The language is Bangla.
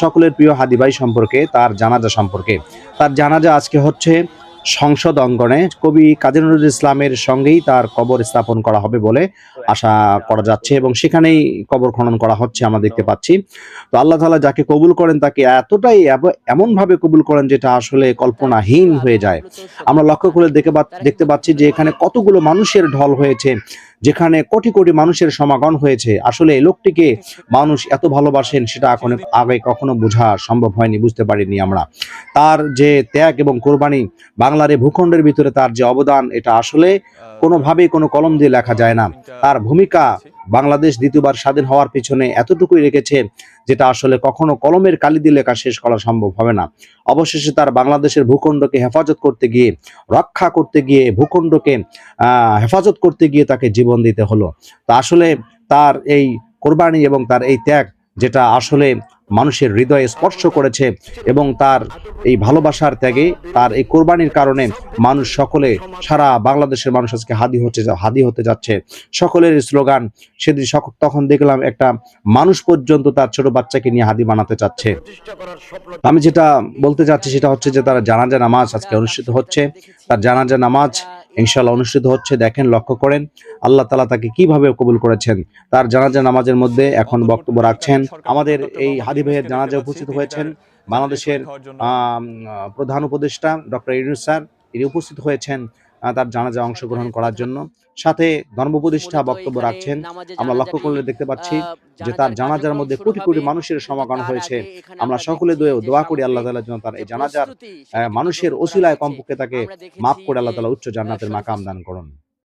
সকলের প্রিয় হাদি ভাই সম্পর্কে, তার জানাজা সম্পর্কে। তার জানাজা আজকে হচ্ছে সংসদ অঙ্গনে। কবি কাজী নজরুল ইসলামের সঙ্গেই তার কবর স্থাপন করা হবে বলে আশা করা যাচ্ছে এবং সেখানেই কবর খনন করা হচ্ছে আমরা দেখতে পাচ্ছি। তো আল্লাহ তাআলা যাকে কবুল করেন তাকে এতটাই এমন ভাবে কবুল করেন যেটা আসলে কল্পনাহীন হয়ে যায়। আমরা লক্ষ্য করে দেখে দেখতে পাচ্ছি যে এখানে কতগুলো মানুষের ঢল হয়েছে। যেখানে কোটি কোটি মানুষের সমাগম হয়েছে, আসলে লোকটিকে মানুষ এত ভালোবাসেন সেটা এখন আগে কখনো বোঝা সম্ভব হয়নি, বুঝতে পারিনি আমরা। তার যে ত্যাগ এবং কোরবানি, বাংলার এই ভূখণ্ডের ভিতরে তার যে অবদান, এটা আসলে কোনোভাবেই কোনো কলম দিয়ে লেখা যায় না। তার ভূমিকা বাংলাদেশ দ্বিতীয়বার স্বাধীন হওয়ার পিছনে এতটুকুই রেখেছে যেটা আসলে কখনো কলমের কালি দিয়ে লেখা শেষ করা সম্ভব হবে না। অবশেষে তার বাংলাদেশের ভূখণ্ডকে হেফাজত করতে গিয়ে, রক্ষা করতে গিয়ে, ভূখণ্ডকে হেফাজত করতে গিয়ে তাকে জীবন দিতে হলো। তা আসলে তার এই কোরবানি এবং তার এই ত্যাগ যেটা আসলে মানুষের হৃদয়ে স্পর্শ করেছে এবং তার এই ভালোবাসার ত্যাগে তার এই কোরবানির কারণে মানুষ সকলে, সারা বাংলাদেশের মানুষ আজকে হাদি হচ্ছে, হাদি হতে যাচ্ছে। সকলের স্লোগান, সেদিন তখন দেখলাম একটা মানুষ পর্যন্ত তার ছোট বাচ্চাকে নিয়ে হাদি বানাতে চাচ্ছে। আমি যেটা বলতে চাচ্ছি সেটা হচ্ছে যে তার জানাজা নামাজ আজকে অনুষ্ঠিত হচ্ছে। তার জানাজা নামাজ ইনশাল্লাহ অনুষ্ঠিত হচ্ছে। দেখেন, লক্ষ্য করেন, আল্লাহ তালা তাকে কীভাবে কবুল করেছেন। তার জানাজা নামাজের মধ্যে এখন বক্তব্য রাখছেন। আমাদের এই হাদি ভাইয়ের জানাজা উপস্থিত হয়েছেন বাংলাদেশের প্রধান উপদেষ্টা ডক্টর ইউনুস স্যার। তিনি উপস্থিত হয়েছেন। তার জানাজা অংশগ্রহণ করার জন্য। সাথে ধর্ম প্রতিষ্ঠা বক্তব্য রাখছেন। আমরা লক্ষ্য করলে দেখতে পাচ্ছি যে তার জানাজার মধ্যে কোটি কোটি মানুষের সমাগম হয়েছে। আমরা সকলে দোয়া দোয়া করি আল্লাহ তালার জন্য তার এই জানাজার আহ, মানুষের অসিলায় কমপক্ষে তাকে মাফ করে আল্লাহ তালা উচ্চ জান্নাতের মাকাম দান করুন।